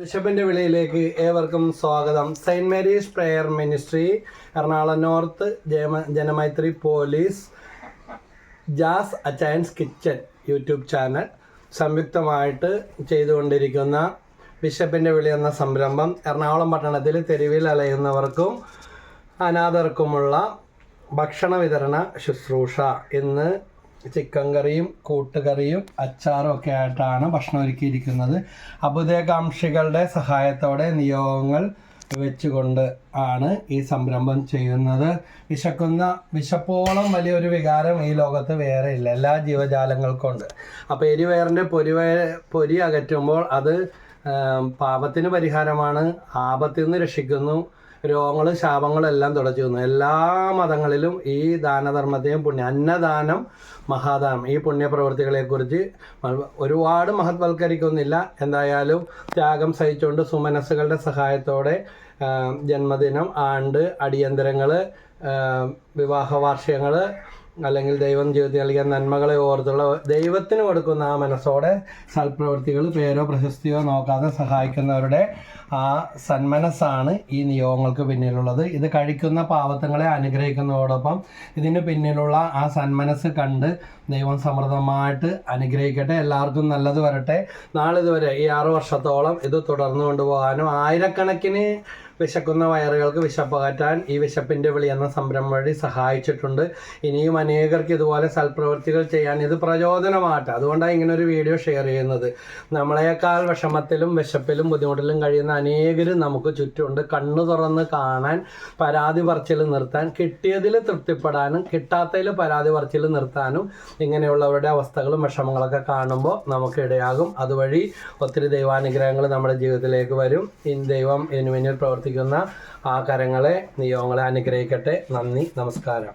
ബിഷപ്പിന്റെ വിളിയിലേക്ക് ഏവർക്കും സ്വാഗതം. Saint Mary's prayer ministry Ernakulam north Janamaithri police Jaz Achayans kitchen YouTube channel സംയുക്തമായിട്ട് ചെയ്തുകൊണ്ടിരിക്കുന്ന ബിഷപ്പിന്റെ വിളി എന്ന സംരംഭം എറണാകുളം പട്ടണത്തിൽ തെരുവിൽ അലയുന്നവർക്കും അനാഥർക്കുമുള്ള ഭക്ഷണ വിതരണ ശുശ്രൂഷ. ഇന്ന് ചിക്കൻ കറിയും കൂട്ടുകറിയും അച്ചാറും ഒക്കെ ആയിട്ടാണ് ഭക്ഷണം ഒരുക്കിയിരിക്കുന്നത്. അബുദയകാംക്ഷികളുടെ സഹായത്തോടെ നിയോഗങ്ങൾ വെച്ചുകൊണ്ട് ആണ് ഈ സംരംഭം ചെയ്യുന്നത്. വിശക്കുന്ന വിശപ്പോളം വലിയൊരു വികാരം ഈ ലോകത്ത് വേറെ ഇല്ല. എല്ലാ ജീവജാലങ്ങൾക്കും ഉണ്ട് അപ്പോൾ എരിവയറിന്റെ പൊരിവയ പൊരി അകറ്റുമ്പോൾ അത് പാപത്തിന് പരിഹാരമാണ്. ആപത്തിൽ നിന്ന് രക്ഷിക്കുന്നു. രോഗങ്ങളും ശാപങ്ങളും എല്ലാം തുടച്ചു തന്നു എല്ലാ മതങ്ങളിലും ഈ ദാനധർമ്മത്തെയും പുണ്യ അന്നദാനം മഹാദാനം ഈ പുണ്യപ്രവൃത്തികളെക്കുറിച്ച് ഒരുപാട് മഹത്വൽക്കരിക്കുന്നില്ല. എന്തായാലും ത്യാഗം സഹിച്ചുകൊണ്ട് സുമനസ്സുകളുടെ സഹായത്തോടെ ജന്മദിനം ആണ്ട് അടിയന്തരങ്ങൾ വിവാഹ വാർഷികങ്ങൾ അല്ലെങ്കിൽ ദൈവം ജീവിതത്തിൽ നൽകിയ നന്മകളെ ഓർത്തുള്ള ദൈവത്തിന് കൊടുക്കുന്ന ആ മനസ്സോടെ സൽപ്രവൃത്തികൾ പേരോ പ്രശസ്തിയോ നോക്കാതെ സഹായിക്കുന്നവരുടെ ആ സന്മനസ്സാണ് ഈ നിയോഗങ്ങൾക്ക് പിന്നിലുള്ളത്. ഇത് കഴിക്കുന്ന പാവത്തങ്ങളെ അനുഗ്രഹിക്കുന്നതോടൊപ്പം ഇതിന് പിന്നിലുള്ള ആ സന്മനസ് കണ്ട് ദൈവം സമൃദ്ധമായിട്ട് അനുഗ്രഹിക്കട്ടെ. എല്ലാവർക്കും നല്ലത് വരട്ടെ. നാളിതുവരെ ഈ ആറു വർഷത്തോളം ഇത് തുടർന്നു കൊണ്ടുപോകാനും ആയിരക്കണക്കിന് വിശക്കുന്ന വയറുകൾക്ക് വിശപ്പകറ്റാൻ ഈ വിശപ്പിന്റെ വിളി എന്ന സംരംഭം വഴി സഹായിച്ചിട്ടുണ്ട്. ഇനിയും അനേകർക്ക് ഇതുപോലെ സൽപ്രവൃത്തികൾ ചെയ്യാൻ ഇത് പ്രചോദനമാകട്ടെ. അതുകൊണ്ടാണ് ഇങ്ങനെ ഒരു വീഡിയോ ഷെയർ ചെയ്യുന്നത്. നമ്മളെക്കാൾ വിഷമത്തിലും വിശപ്പിലും ബുദ്ധിമുട്ടിലും കഴിയുന്ന അനേകരും നമുക്ക് ചുറ്റുമുണ്ട്. കണ്ണു തുറന്ന് കാണാൻ പരാതി പറച്ചിൽ നിർത്താൻ കിട്ടിയതിൽ തൃപ്തിപ്പെടാനും കിട്ടാത്തതിൽ പരാതി പറച്ചിൽ നിർത്താനും ഇങ്ങനെയുള്ളവരുടെ അവസ്ഥകളും വിഷമങ്ങളൊക്കെ കാണുമ്പോൾ നമുക്ക് ഇടയാകും. അതുവഴി ഒത്തിരി ദൈവാനുഗ്രഹങ്ങൾ നമ്മുടെ ജീവിതത്തിലേക്ക് വരും. ഇൻ ദൈവം ഇതിനു മുന്നിൽ പ്രവർത്തിക്കുന്ന ആ കരങ്ങളെ നിയോഗങ്ങളെ അനുഗ്രഹിക്കട്ടെ. നന്ദി നമസ്കാരം.